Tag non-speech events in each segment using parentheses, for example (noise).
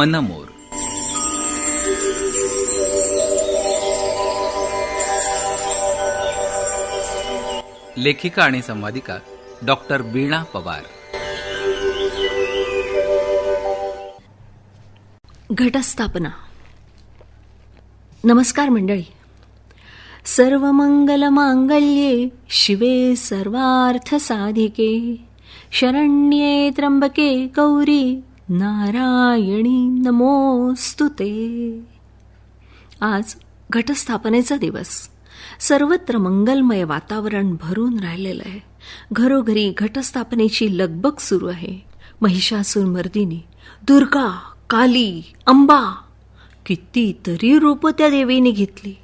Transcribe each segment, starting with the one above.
मनमोर. लेखिका आणि संवादिका डॉक्टर बीणा पवार. घटस्थापना. नमस्कार मंडळी. सर्व मंगल मांगल्ये शिवे सर्वार्थ साधिके शरण्ये त्र्यंबके गौरी नारायणी नमोस्तुते आज घटस्थापनेचा दिवस. सर्वत्र मंगलमय वातावरण भरून राहिलेलं आहे. घरोघरी घटस्थापनेची लगबग सुरू आहे. महिषासूर मर्दिनी दुर्गा काली अंबा कितीतरी रूपं त्या देवीने घेतली.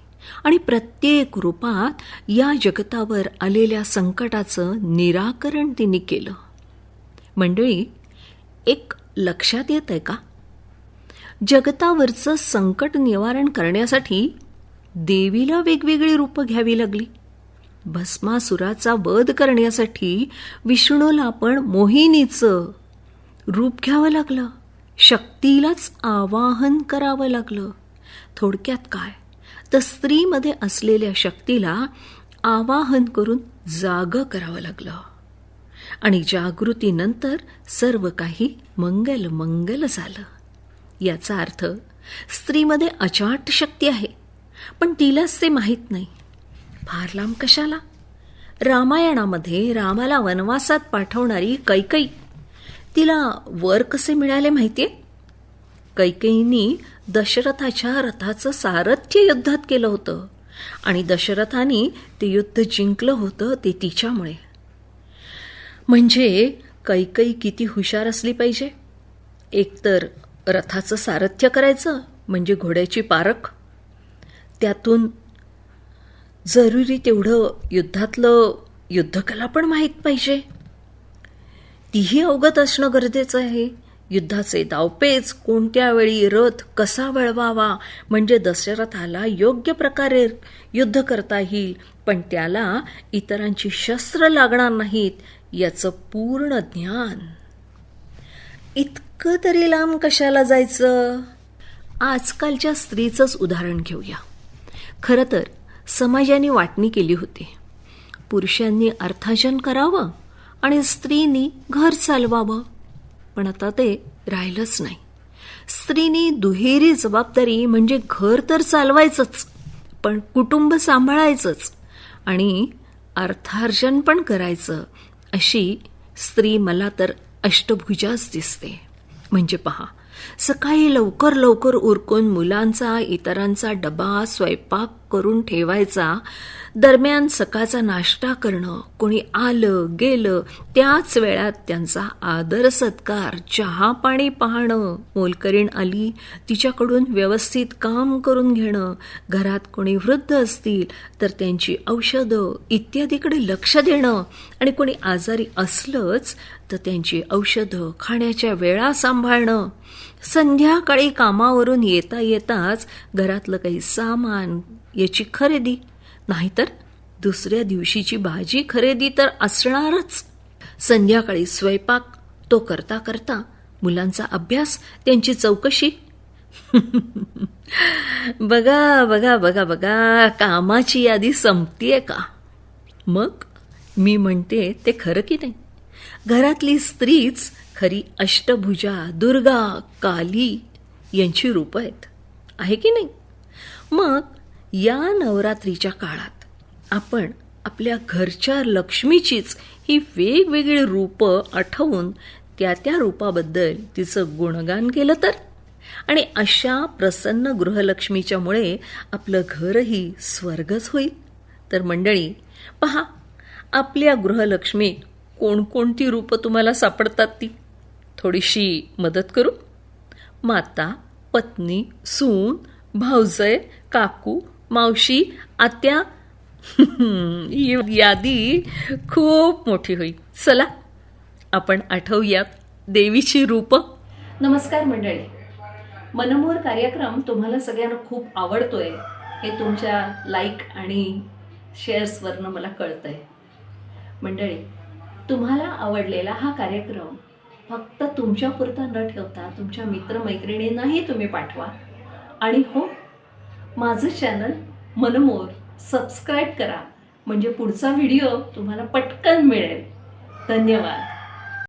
आणि प्रत्येक रूपात या जगतावर आलेल्या संकटाचं निराकरण तिने केलं. मंडळी एक लक्षात येत आहे का? जगतावरचं संकट निवारण करण्यासाठी देवीला वेगवेगळी रूपं घ्यावी लागली. भस्मासुराचा वध करण्यासाठी विष्णूला पण मोहिनीचं रूप घ्यावं लागलं. शक्तीलाच आवाहन करावं लागलं. थोडक्यात काय? तर स्त्रीमध्ये असलेल्या शक्तीला आवाहन करून जाग करावं लागलं. आणि जागृतीनंतर सर्व काही मंगल मंगल झालं. याचा अर्थ स्त्रीमध्ये अचाट शक्ती आहे पण तिलाच ते माहीत नाही. फार लांब कशाला? रामायणामध्ये रामाला वनवासात पाठवणारी कैकई तिला वर कसे मिळाले माहितीये? कैकईनी दशरथाच्या रथाचं सारथ्य युद्धात केलं होतं आणि दशरथाने ते युद्ध जिंकलं होतं ते तिच्यामुळे. म्हणजे कैकई किती हुशार असली पाहिजे? एकतर रथाचं सारथ्य करायचं म्हणजे घोड्याची पारख? त्यातून जरुरी तेवढं युद्धातलं युद्धकला पण माहीत पाहिजे. तीही अवगत असणं गरजेचं आहे. युद्धाचे दावपेच कोणत्या वेळी रथ कसा वळवावा म्हणजे दशरथाला योग्य प्रकारे युद्ध करता येईल पण त्याला इतरांची शस्त्र लागणार नाहीत याचं पूर्ण ज्ञान. इतकं तरी लांब कशाला जायचं? आजकालच्या स्त्रीचंच उदाहरण घेऊया. खरं तर समाजाने वाटणी केली होती. पुरुषांनी अर्थार्जन करावं आणि स्त्रीनी घर चालवावं. पण आता ते राहिलंच नाही. स्त्रीनी दुहेरी जबाबदारी म्हणजे घर तर चालवायचंच पण कुटुंब सांभाळायचंच आणि अर्थार्जन पण करायचं. अशी स्त्री मला तर अष्टभुजाच दिसते. म्हणजे पहा सकाळी लवकर लवकर उरकून मुलांचा इतरांचा डबा स्वयंपाक करून ठेवायचा दरम्यान सकाळचा नाश्ता करणं कोणी आलं गेलं त्याच वेळात त्यांचा आदर सत्कार चहा पाणी पाहणं मोलकरीण आली तिच्याकडून व्यवस्थित काम करून घेणं घरात कोणी वृद्ध असतील तर त्यांची औषधं इत्यादीकडे लक्ष देणं आणि कोणी आजारी असलंच तर त्यांची औषधं खाण्याच्या वेळा सांभाळणं. संध्याकाळी कामावरून येता येताच घरातलं काही सामान याची खरेदी नाहीतर दुसऱ्या दिवशीची भाजी खरेदी तर असणारच. संध्याकाळी स्वयंपाक तो करता करता मुलांचा अभ्यास त्यांची चौकशी. (laughs) बघा बघा बघा बघा कामाची यादी संपतीये का? मग मी म्हणते ते खरं की नाही? घरातली स्त्रीच खरी अष्टभुजा दुर्गा काली यांची रूप आहेत. आहे की नाही? मग या नवरात्रीच्या काळात आपण आपल्या घरच्या लक्ष्मीचीच ही वेगवेगळी रूपं आठवून त्या त्या रूपाबद्दल तिचं गुणगान केलं तर? आणि अशा प्रसन्न गृहलक्ष्मीच्यामुळे आपलं घरही स्वर्गच होईल. तर मंडळी पहा आपल्या गृहलक्ष्मी कोणकोणती रूपं तुम्हाला सापडतात ती? थोडीशी मदत करू? माता पत्नी सून भाऊजय काकू मावशी आत्या (laughs) यादी खूप मोठी होईल चला आपण आठवूयात देवीची रूप. नमस्कार मंडळी. मनमोर कार्यक्रम तुम्हाला सगळ्यांना खूप आवडतोय. हे तुमच्या लाईक आणि शेअर्सवरनं मला कळतंय. मंडळी तुम्हाला आवडलेला हा कार्यक्रम फक्त तुमच्यापुरता न ठेवता तुमच्या मित्रमैत्रिणींनाही तुम्ही पाठवा. आणि हो माझं चॅनल मनमोर सबस्क्राईब करा. म्हणजे पुढचा व्हिडिओ तुम्हाला पटकन मिळेल. धन्यवाद.